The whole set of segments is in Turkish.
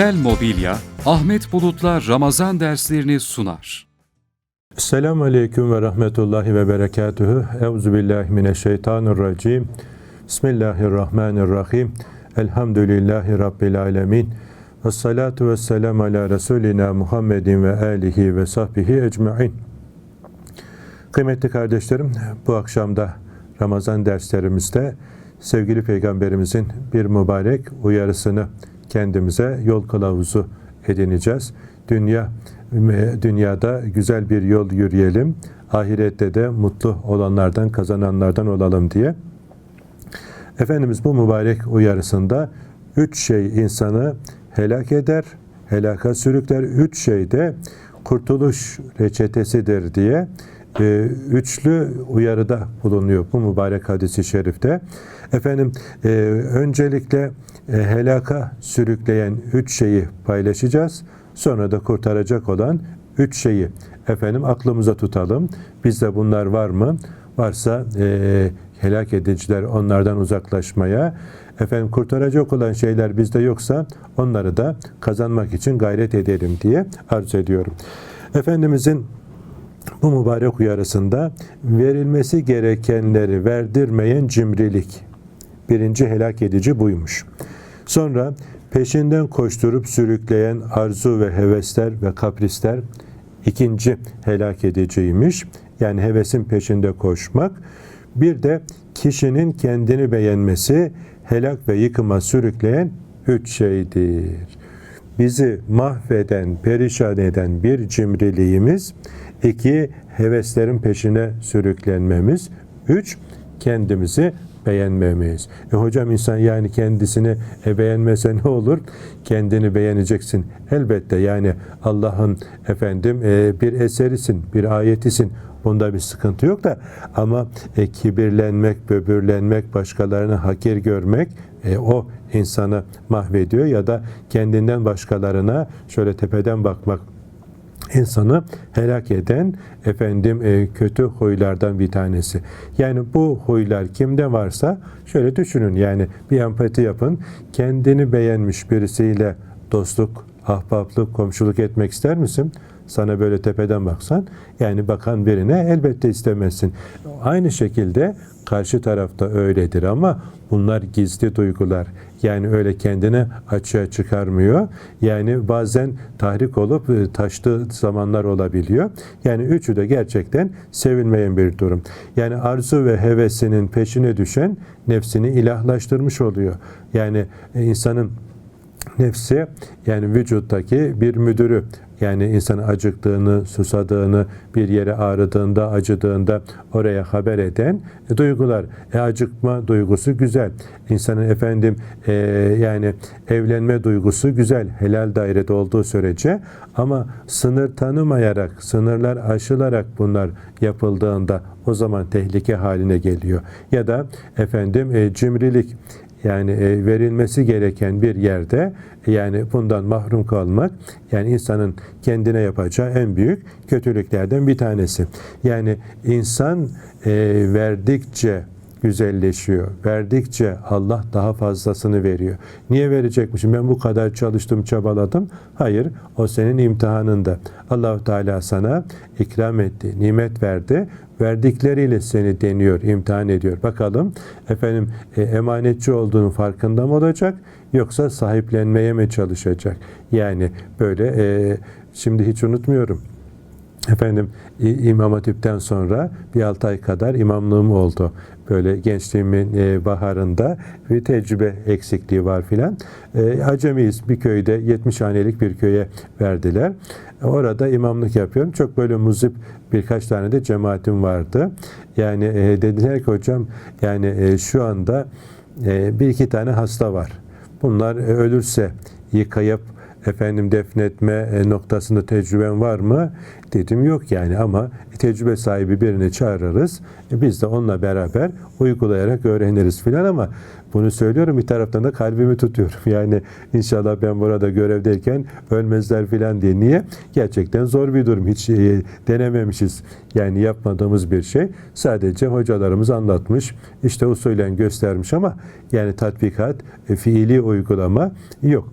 Sel Mobilya, Ahmet Bulut'la Ramazan derslerini sunar. Selamun Aleyküm ve Rahmetullahi ve Berekatühü. Euzu billahi mineşşeytanirracim. Bismillahirrahmanirrahim. Elhamdülillahi Rabbil alemin. Ve salatu ve selam ala Resulina Muhammedin ve alihi ve sahbihi ecmain. Kıymetli kardeşlerim, bu akşamda Ramazan derslerimizde sevgili Peygamberimizin bir mübarek uyarısını kendimize yol kılavuzu edineceğiz. Dünya dünyada güzel bir yol yürüyelim. Ahirette de mutlu olanlardan, kazananlardan olalım diye. Efendimiz bu mübarek uyarısında üç şey insanı helak eder, helaka sürükler. Üç şey de kurtuluş reçetesidir diye e, üçlü uyarıda bulunuyor bu mübarek hadisi şerifte. Efendim e, öncelikle e, helaka sürükleyen üç şeyi paylaşacağız. Sonra da kurtaracak olan üç şeyi efendim aklımıza tutalım. Bizde bunlar var mı? Varsa e, helak ediciler onlardan uzaklaşmaya, efendim kurtaracak olan şeyler bizde yoksa onları da kazanmak için gayret edelim diye arz ediyorum. Efendimizin bu mübarek uyarısında verilmesi gerekenleri verdirmeyen cimrilik. Birinci helak edici buymuş. Sonra peşinden koşturup sürükleyen arzu ve hevesler ve kaprisler ikinci helak ediciymiş. Yani hevesin peşinde koşmak. Bir de kişinin kendini beğenmesi helak ve yıkıma sürükleyen üç şeydir. Bizi mahveden, perişan eden bir cimriliğimiz, iki heveslerin peşine sürüklenmemiz, üç kendimizi beğenmemiz. E hocam insan yani kendisini e, beğenmese ne olur? Kendini beğeneceksin. Elbette yani Allah'ın efendim e, bir eserisin, bir ayetisin. Bunda bir sıkıntı yok da ama e, kibirlenmek, böbürlenmek, başkalarını hakir görmek e, o insanı mahvediyor ya da kendinden başkalarına şöyle tepeden bakmak insanı helak eden efendim e, kötü huylardan bir tanesi. Yani bu huylar kimde varsa şöyle düşünün yani bir empati yapın. Kendini beğenmiş birisiyle dostluk, ahbaplık, komşuluk etmek ister misin? Sana böyle tepeden baksan yani bakan birine elbette istemezsin. Aynı şekilde karşı tarafta öyledir ama bunlar gizli duygular. Yani öyle kendine açığa çıkarmıyor. Yani bazen tahrik olup e, taştığı zamanlar olabiliyor. Yani üçü de gerçekten sevilmeyen bir durum. Yani arzu ve hevesinin peşine düşen nefsini ilahlaştırmış oluyor. Yani e, insanın nefsi yani vücuttaki bir müdürü yani insanın acıktığını, susadığını, bir yere ağrıdığında, acıdığında oraya haber eden e, duygular. E, acıkma duygusu güzel. İnsanın efendim e, yani evlenme duygusu güzel. Helal dairede olduğu sürece ama sınır tanımayarak, sınırlar aşılarak bunlar yapıldığında o zaman tehlike haline geliyor. Ya da efendim e, cimrilik yani e, verilmesi gereken bir yerde yani bundan mahrum kalmak yani insanın kendine yapacağı en büyük kötülüklerden bir tanesi. Yani insan e, verdikçe güzelleşiyor. Verdikçe Allah daha fazlasını veriyor. Niye verecekmişim? Ben bu kadar çalıştım, çabaladım. Hayır, o senin imtihanında. Allahu Teala sana ikram etti, nimet verdi. Verdikleriyle seni deniyor, imtihan ediyor. Bakalım efendim e, emanetçi olduğunu farkında mı olacak yoksa sahiplenmeye mi çalışacak? Yani böyle e, şimdi hiç unutmuyorum. Efendim İmam Hatip'ten sonra bir altı ay kadar imamlığım oldu. Böyle gençliğimin e, baharında bir tecrübe eksikliği var filan. E, acemiyiz bir köyde 70 hanelik bir köye verdiler. Orada imamlık yapıyorum. Çok böyle muzip birkaç tane de cemaatim vardı. Yani e, dediler ki hocam yani e, şu anda e, bir iki tane hasta var. Bunlar ölürse yıkayıp efendim defnetme e, noktasında tecrüben var mı? Dedim yok yani ama tecrübe sahibi birini çağırırız. E, biz de onunla beraber uygulayarak öğreniriz filan ama bunu söylüyorum bir taraftan da kalbimi tutuyorum. Yani inşallah ben burada görevdeyken ölmezler filan diye. Niye? Gerçekten zor bir durum. Hiç e, denememişiz. Yani yapmadığımız bir şey. Sadece hocalarımız anlatmış. İşte usulen göstermiş ama yani tatbikat, fiili uygulama yok.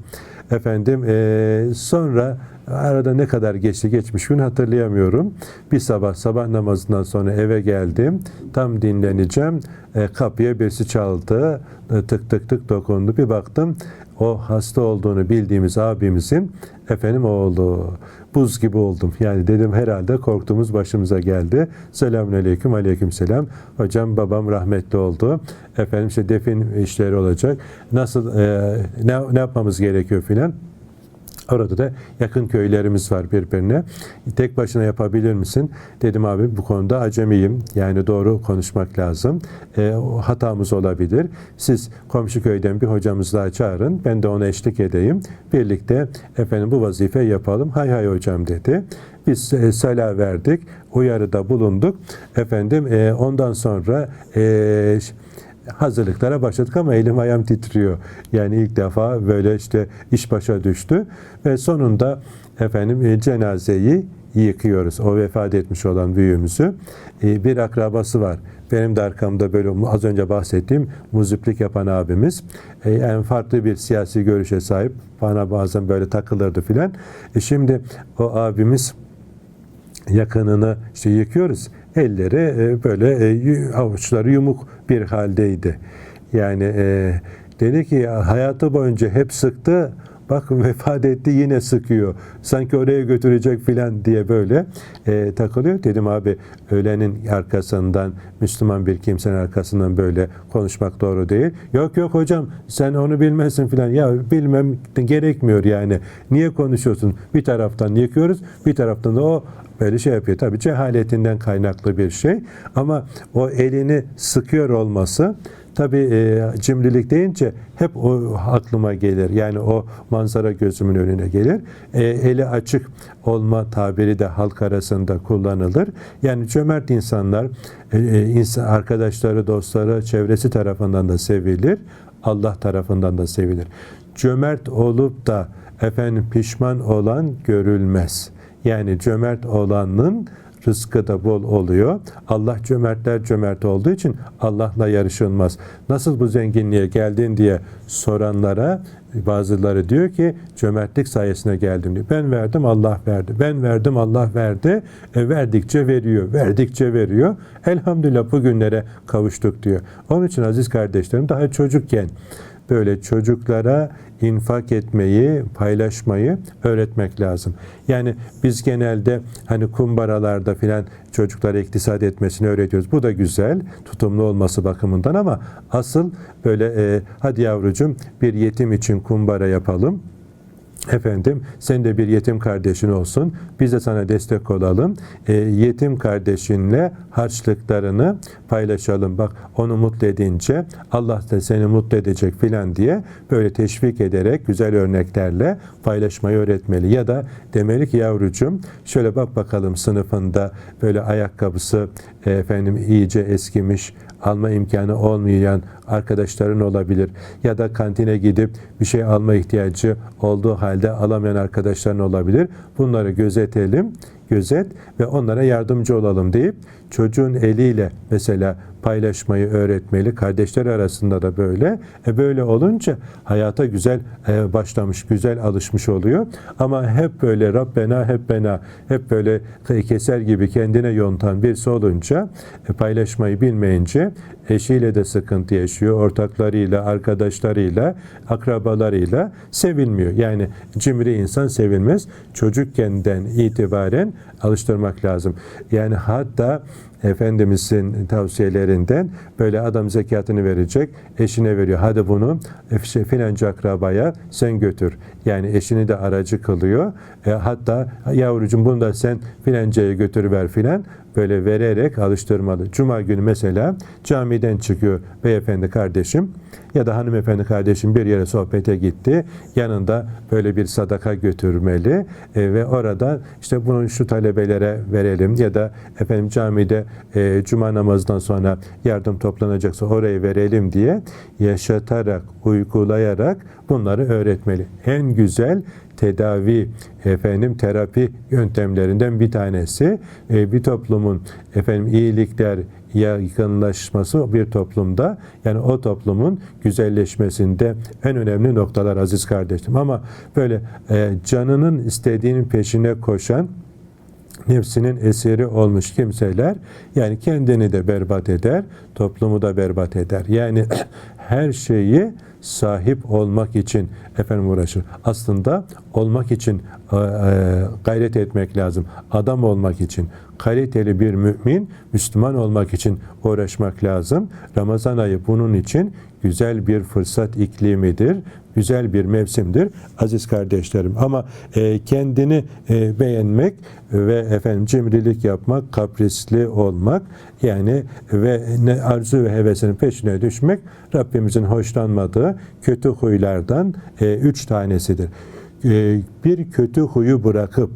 Efendim e, sonra arada ne kadar geçti geçmiş gün hatırlayamıyorum. Bir sabah sabah namazından sonra eve geldim. Tam dinleneceğim. E, kapıya birisi çaldı. E, tık tık tık dokundu. Bir baktım o hasta olduğunu bildiğimiz abimizin efendim oğlu. Buz gibi oldum. Yani dedim herhalde korktuğumuz başımıza geldi. Selamun aleyküm, aleyküm selam. Hocam babam rahmetli oldu. Efendim işte defin işleri olacak. Nasıl, e, ne, ne yapmamız gerekiyor filan. Orada da yakın köylerimiz var birbirine. Tek başına yapabilir misin? Dedim abi bu konuda acemiyim. Yani doğru konuşmak lazım. E, hatamız olabilir. Siz komşu köyden bir hocamız daha çağırın. Ben de ona eşlik edeyim. Birlikte efendim bu vazifeyi yapalım. Hay hay hocam dedi. Biz e, sala verdik. Uyarıda bulunduk. Efendim e, ondan sonra e, hazırlıklara başladık ama elim ayağım titriyor. Yani ilk defa böyle işte iş başa düştü ve sonunda efendim e, cenazeyi yıkıyoruz. O vefat etmiş olan büyüğümüzü. E, Bir akrabası var. Benim de arkamda böyle az önce bahsettiğim muziplik yapan abimiz. E, Yani farklı bir siyasi görüşe sahip. Bana bazen böyle takılırdı filan. Şimdi o abimiz yakınını işte yıkıyoruz. Elleri e, böyle e, avuçları yumuk bir haldeydi. Yani e, dedi ki hayatı boyunca hep sıktı. Bak vefat etti yine sıkıyor. Sanki oraya götürecek filan diye böyle e, takılıyor. Dedim abi ölenin arkasından Müslüman bir kimsenin arkasından böyle konuşmak doğru değil. Yok yok hocam sen onu bilmezsin filan. Ya bilmem gerekmiyor yani. Niye konuşuyorsun? Bir taraftan yıkıyoruz bir taraftan da o böyle şey yapıyor. Tabii cehaletinden kaynaklı bir şey. Ama o elini sıkıyor olması tabii e, cimrilik deyince hep o aklıma gelir. Yani o manzara gözümün önüne gelir. E, eli açık olma tabiri de halk arasında kullanılır. Yani cömert insanlar, e, e, insan, arkadaşları, dostları, çevresi tarafından da sevilir. Allah tarafından da sevilir. Cömert olup da efendim pişman olan görülmez. Yani cömert olanın rızkı da bol oluyor. Allah cömertler cömert olduğu için Allah'la yarışılmaz. Nasıl bu zenginliğe geldin diye soranlara bazıları diyor ki cömertlik sayesinde geldim diyor. Ben verdim Allah verdi. Ben verdim Allah verdi. E, verdikçe veriyor. Verdikçe veriyor. Elhamdülillah bugünlere kavuştuk diyor. Onun için aziz kardeşlerim daha çocukken böyle çocuklara infak etmeyi, paylaşmayı öğretmek lazım. Yani biz genelde hani kumbaralarda filan çocuklara iktisat etmesini öğretiyoruz. Bu da güzel, tutumlu olması bakımından ama asıl böyle e, hadi yavrucuğum bir yetim için kumbara yapalım. Efendim sen de bir yetim kardeşin olsun. Biz de sana destek olalım. E, yetim kardeşinle harçlıklarını paylaşalım. Bak onu mutlu edince Allah da seni mutlu edecek filan diye böyle teşvik ederek güzel örneklerle paylaşmayı öğretmeli. Ya da demeli ki yavrucuğum şöyle bak bakalım sınıfında böyle ayakkabısı e, efendim iyice eskimiş alma imkanı olmayan arkadaşların olabilir. Ya da kantine gidip bir şey alma ihtiyacı olduğu halde alamayan arkadaşların olabilir. Bunları gözetelim, gözet ve onlara yardımcı olalım deyip çocuğun eliyle mesela paylaşmayı öğretmeli. Kardeşler arasında da böyle. E böyle olunca hayata güzel e, başlamış, güzel alışmış oluyor. Ama hep böyle Rabbena hep bena, hep böyle keser gibi kendine yontan birisi olunca e, paylaşmayı bilmeyince eşiyle de sıkıntı yaşıyor. Ortaklarıyla, arkadaşlarıyla, akrabalarıyla sevilmiyor. Yani cimri insan sevilmez. Çocukkenden itibaren alıştırmak lazım. Yani hatta Efendimizin tavsiyelerinden böyle adam zekatını verecek, eşine veriyor. Hadi bunu işte filanca akrabaya sen götür. Yani eşini de aracı kılıyor. E, hatta yavrucuğum bunu da sen filancaya götürüver filan böyle vererek alıştırmalı. Cuma günü mesela camiden çıkıyor beyefendi kardeşim ya da hanımefendi kardeşim bir yere sohbete gitti. Yanında böyle bir sadaka götürmeli E, ve orada işte bunu şu talebelere verelim ya da efendim camide e, cuma namazından sonra yardım toplanacaksa oraya verelim diye yaşatarak, uygulayarak bunları öğretmeli. En güzel tedavi, efendim terapi yöntemlerinden bir tanesi. E, bir toplumun efendim iyilikler, yaygınlaşması bir toplumda yani o toplumun güzelleşmesinde en önemli noktalar aziz kardeşim. Ama böyle e, canının istediğinin peşine koşan nefsinin esiri olmuş kimseler yani kendini de berbat eder, toplumu da berbat eder. Yani her şeyi sahip olmak için efendim uğraşır. Aslında olmak için e, e, gayret etmek lazım. Adam olmak için, kaliteli bir mümin, Müslüman olmak için uğraşmak lazım. Ramazan ayı bunun için güzel bir fırsat iklimidir. Güzel bir mevsimdir aziz kardeşlerim. Ama e, kendini e, beğenmek ve efendim cimrilik yapmak, kaprisli olmak yani ve ne arzu ve hevesinin peşine düşmek Rabbimizin hoşlanmadığı kötü huylardan e, üç tanesidir. E, bir kötü huyu bırakıp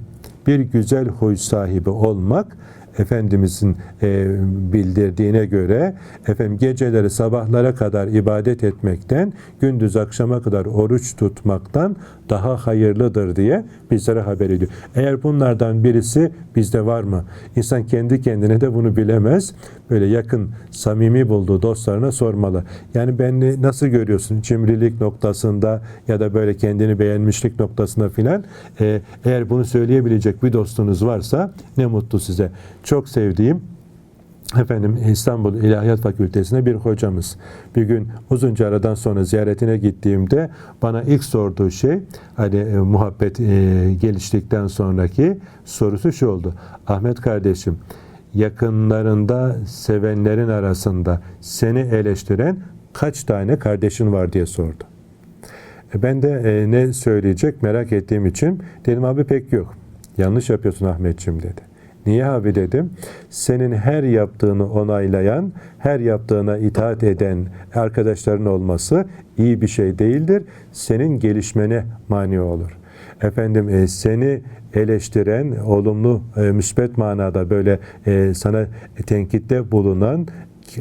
bir güzel huy sahibi olmak Efendimizin e, bildirdiğine göre efendim geceleri sabahlara kadar ibadet etmekten gündüz akşama kadar oruç tutmaktan daha hayırlıdır diye bizlere haber ediyor. Eğer bunlardan birisi bizde var mı? İnsan kendi kendine de bunu bilemez. Böyle yakın, samimi bulduğu dostlarına sormalı. Yani beni nasıl görüyorsun? Cimrilik noktasında ya da böyle kendini beğenmişlik noktasında filan. E, eğer bunu söyleyebilecek bir dostunuz varsa ne mutlu size. Çok sevdiğim Efendim İstanbul İlahiyat Fakültesi'ne bir hocamız. Bir gün uzunca aradan sonra ziyaretine gittiğimde bana ilk sorduğu şey hani e, muhabbet e, geliştikten sonraki sorusu şu oldu. Ahmet kardeşim yakınlarında sevenlerin arasında seni eleştiren kaç tane kardeşin var diye sordu. E, Ben de e, ne söyleyecek merak ettiğim için dedim abi pek yok. Yanlış yapıyorsun Ahmetciğim dedi. Niye abi dedim? Senin her yaptığını onaylayan, her yaptığına itaat eden arkadaşların olması iyi bir şey değildir. Senin gelişmene mani olur. Efendim e, seni eleştiren, olumlu, e, müsbet manada böyle e, sana tenkitte bulunan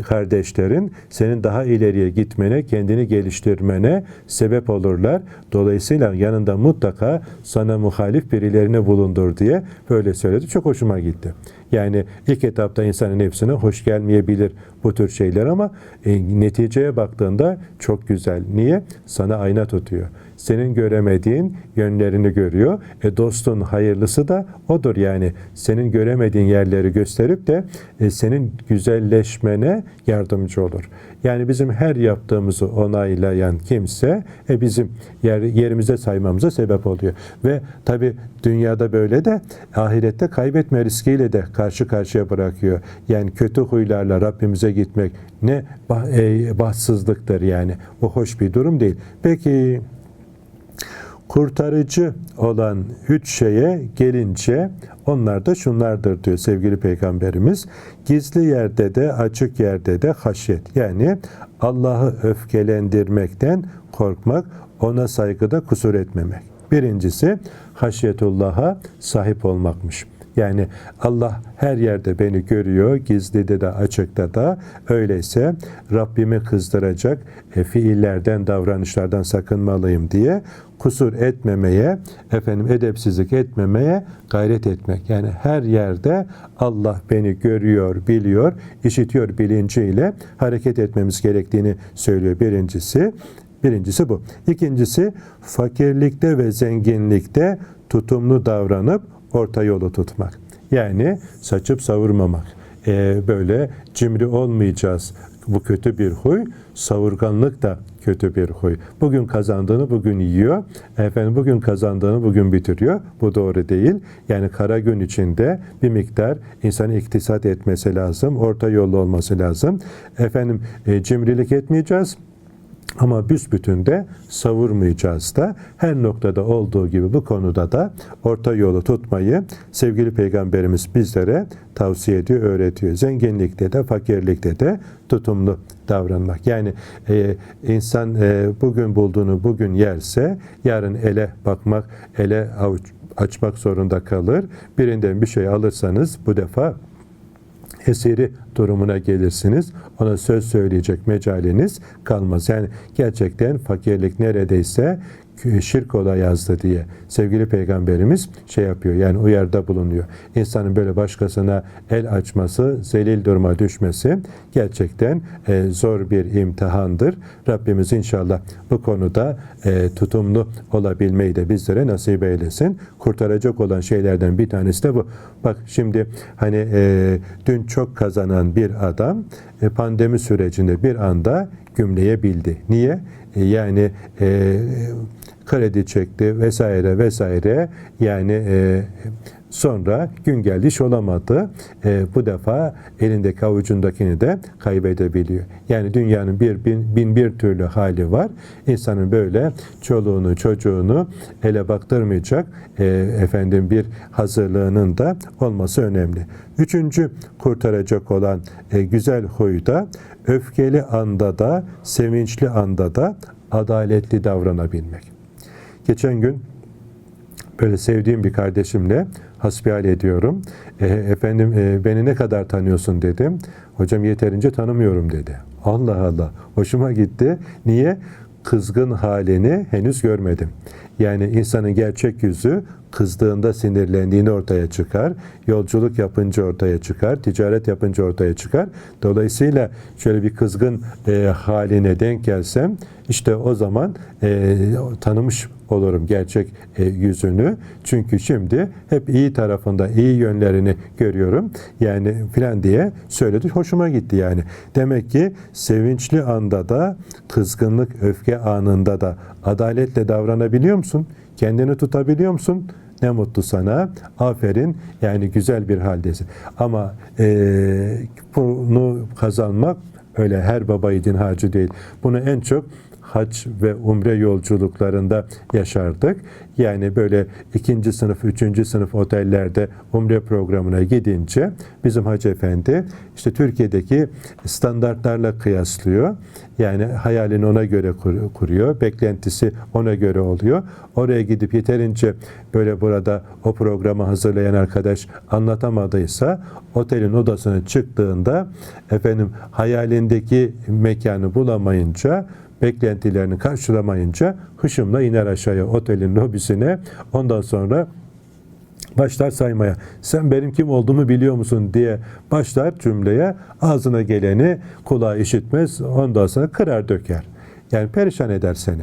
kardeşlerin senin daha ileriye gitmene, kendini geliştirmene sebep olurlar. Dolayısıyla yanında mutlaka sana muhalif birilerini bulundur diye böyle söyledi. Çok hoşuma gitti. Yani ilk etapta insanın nefsine hoş gelmeyebilir bu tür şeyler ama e, neticeye baktığında çok güzel. Niye? Sana ayna tutuyor. Senin göremediğin yönlerini görüyor. E dostun hayırlısı da odur yani. Senin göremediğin yerleri gösterip de e, senin güzelleşmene yardımcı olur. Yani bizim her yaptığımızı onaylayan kimse e, bizim yer, yerimize saymamıza sebep oluyor. Ve tabi dünyada böyle de ahirette kaybetme riskiyle de karşı karşıya bırakıyor. Yani kötü huylarla Rabbimize gitmek ne bah, e, bahtsızlıktır yani. O hoş bir durum değil. Peki kurtarıcı olan üç şeye gelince onlar da şunlardır diyor sevgili peygamberimiz. Gizli yerde de açık yerde de haşyet. Yani Allah'ı öfkelendirmekten korkmak, ona saygıda kusur etmemek. Birincisi haşyetullah'a sahip olmakmış. Yani Allah her yerde beni görüyor, gizlide de açıkta da. Öyleyse Rabbimi kızdıracak e, fiillerden, davranışlardan sakınmalıyım diye kusur etmemeye, efendim edepsizlik etmemeye gayret etmek. Yani her yerde Allah beni görüyor, biliyor, işitiyor bilinciyle hareket etmemiz gerektiğini söylüyor birincisi. Birincisi bu. İkincisi fakirlikte ve zenginlikte tutumlu davranıp orta yolu tutmak. Yani saçıp savurmamak. Ee, böyle cimri olmayacağız. Bu kötü bir huy. Savurganlık da kötü bir huy. Bugün kazandığını bugün yiyor. Efendim bugün kazandığını bugün bitiriyor. Bu doğru değil. Yani kara gün içinde bir miktar insanı iktisat etmesi lazım. Orta yollu olması lazım. Efendim e, cimrilik etmeyeceğiz. Ama büsbütün de savurmayacağız da her noktada olduğu gibi bu konuda da orta yolu tutmayı sevgili peygamberimiz bizlere tavsiye ediyor, öğretiyor. Zenginlikte de fakirlikte de tutumlu davranmak. Yani e, insan e, bugün bulduğunu bugün yerse yarın ele bakmak, ele avuç açmak zorunda kalır. Birinden bir şey alırsanız bu defa esiri durumuna gelirsiniz. Ona söz söyleyecek mecaliniz kalmaz. Yani gerçekten fakirlik neredeyse şirk ola yazdı diye sevgili peygamberimiz şey yapıyor yani uyarda bulunuyor. İnsanın böyle başkasına el açması, zelil duruma düşmesi gerçekten e, zor bir imtihandır. Rabbimiz inşallah bu konuda e, tutumlu olabilmeyi de bizlere nasip eylesin. Kurtaracak olan şeylerden bir tanesi de bu. Bak şimdi hani e, dün çok kazanan bir adam pandemi sürecinde bir anda gümleyebildi. Niye? E, yani e, kredi çekti vesaire vesaire. Yani e, sonra gün geldi iş olamadı. E, bu defa elindeki avucundakini de kaybedebiliyor. Yani dünyanın bir bin, bin bir türlü hali var. İnsanın böyle çoluğunu çocuğunu ele baktırmayacak e, efendim bir hazırlığının da olması önemli. Üçüncü kurtaracak olan e, güzel huy da öfkeli anda da sevinçli anda da adaletli davranabilmek. Geçen gün böyle sevdiğim bir kardeşimle hasbihal ediyorum. E, efendim e, beni ne kadar tanıyorsun dedim. Hocam yeterince tanımıyorum dedi. Allah Allah. Hoşuma gitti. Niye? Kızgın halini henüz görmedim. Yani insanın gerçek yüzü kızdığında sinirlendiğini ortaya çıkar. Yolculuk yapınca ortaya çıkar. Ticaret yapınca ortaya çıkar. Dolayısıyla şöyle bir kızgın e, haline denk gelsem işte o zaman e, tanımış olurum gerçek e, yüzünü. Çünkü şimdi hep iyi tarafında, iyi yönlerini görüyorum. Yani filan diye söyledi. Hoşuma gitti yani. Demek ki sevinçli anda da, kızgınlık, öfke anında da adaletle davranabiliyor musun? Kendini tutabiliyor musun? Ne mutlu sana. Aferin. Yani güzel bir haldesin. Ama e, bunu kazanmak öyle her baba yiğidin harcı değil. Bunu en çok hac ve umre yolculuklarında yaşardık. Yani böyle ikinci sınıf, üçüncü sınıf otellerde umre programına gidince bizim Hacı Efendi işte Türkiye'deki standartlarla kıyaslıyor. Yani hayalini ona göre kur- kuruyor. Beklentisi ona göre oluyor. Oraya gidip yeterince böyle burada o programı hazırlayan arkadaş anlatamadıysa otelin odasına çıktığında efendim hayalindeki mekanı bulamayınca beklentilerini karşılamayınca hışımla iner aşağıya otelin lobisine. Ondan sonra başlar saymaya. Sen benim kim olduğumu biliyor musun diye başlar cümleye. Ağzına geleni kulağı işitmez. Ondan sonra kırar döker. Yani perişan eder seni.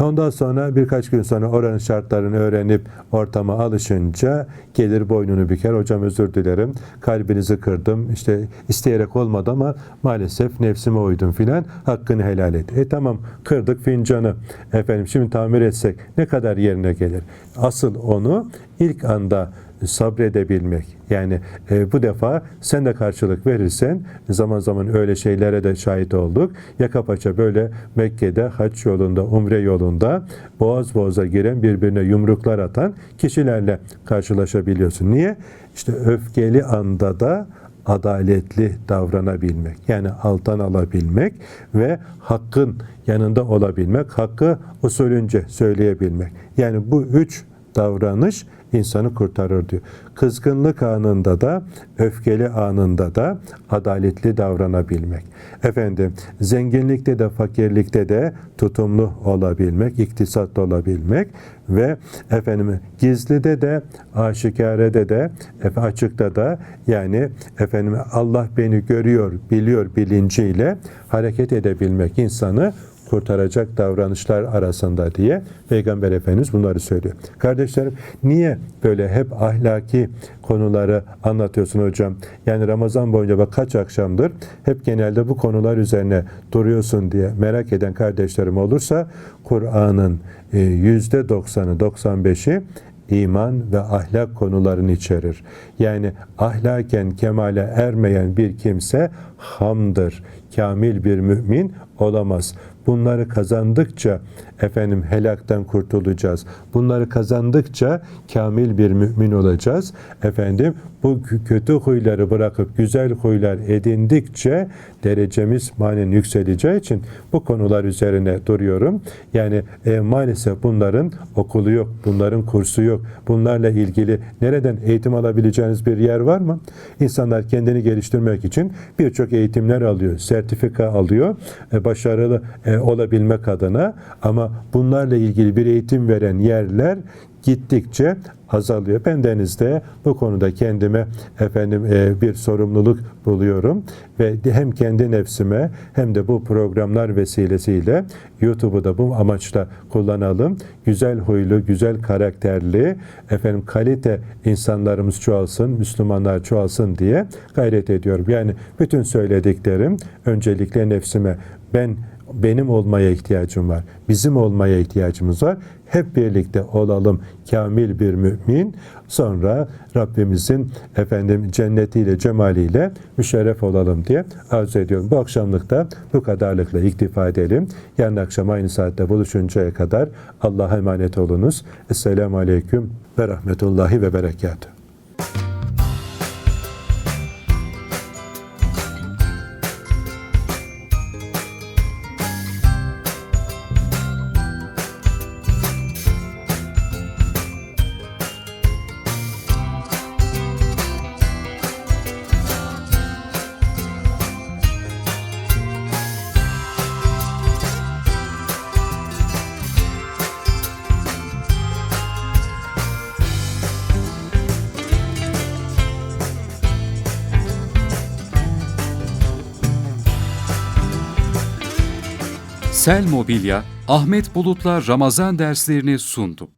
Ondan sonra birkaç gün sonra oranın şartlarını öğrenip ortama alışınca gelir boynunu büker. Hocam özür dilerim. Kalbinizi kırdım. İşte isteyerek olmadı ama maalesef nefsime uydum filan. Hakkını helal et. E tamam kırdık fincanı. Efendim şimdi tamir etsek ne kadar yerine gelir? Asıl onu ilk anda sabredebilmek. Yani e, bu defa sen de karşılık verirsen zaman zaman öyle şeylere de şahit olduk. Yaka paça böyle Mekke'de haç yolunda, umre yolunda boğaz boğaza giren birbirine yumruklar atan kişilerle karşılaşabiliyorsun. Niye? İşte öfkeli anda da adaletli davranabilmek. Yani alttan alabilmek ve hakkın yanında olabilmek, hakkı usulünce söyleyebilmek. Yani bu üç davranış insanı kurtarır diyor. Kızgınlık anında da, öfkeli anında da adaletli davranabilmek. Efendim, zenginlikte de, fakirlikte de tutumlu olabilmek, iktisatlı olabilmek ve efendim gizlide de, aşikarede de, açıkta da yani efendim Allah beni görüyor, biliyor bilinciyle hareket edebilmek insanı kurtaracak davranışlar arasında diye Peygamber Efendimiz bunları söylüyor. Kardeşlerim niye böyle hep ahlaki konuları anlatıyorsun hocam? Yani Ramazan boyunca bak kaç akşamdır hep genelde bu konular üzerine duruyorsun diye merak eden kardeşlerim olursa Kur'an'ın e, yüzde 90'ı 95'i iman ve ahlak konularını içerir. Yani ahlaken kemale ermeyen bir kimse hamdır. Kamil bir mümin olamaz. Bunları kazandıkça efendim helaktan kurtulacağız. Bunları kazandıkça kamil bir mümin olacağız. Efendim bu kötü huyları bırakıp güzel huylar edindikçe derecemiz manen yükseleceği için bu konular üzerine duruyorum. Yani e, maalesef bunların okulu yok, bunların kursu yok. Bunlarla ilgili nereden eğitim alabileceğiniz bir yer var mı? İnsanlar kendini geliştirmek için birçok eğitimler alıyor, sertifika alıyor. E, başarılı e, olabilmek adına ama bunlarla ilgili bir eğitim veren yerler gittikçe azalıyor. Ben denizde bu konuda kendime efendim e, bir sorumluluk buluyorum ve hem kendi nefsime hem de bu programlar vesilesiyle YouTube'u da bu amaçla kullanalım. Güzel huylu, güzel karakterli, efendim kalite insanlarımız çoğalsın, Müslümanlar çoğalsın diye gayret ediyorum. Yani bütün söylediklerim öncelikle nefsime ben benim olmaya ihtiyacım var. Bizim olmaya ihtiyacımız var. Hep birlikte olalım kamil bir mümin. Sonra Rabbimizin efendim cennetiyle, cemaliyle müşerref olalım diye arzu ediyorum. Bu akşamlık da bu kadarlıkla iktifa edelim. Yarın akşam aynı saatte buluşuncaya kadar Allah'a emanet olunuz. Esselamu Aleyküm ve Rahmetullahi ve Berekatuhu. Sel Mobilya, Ahmet Bulut'la Ramazan derslerini sundu.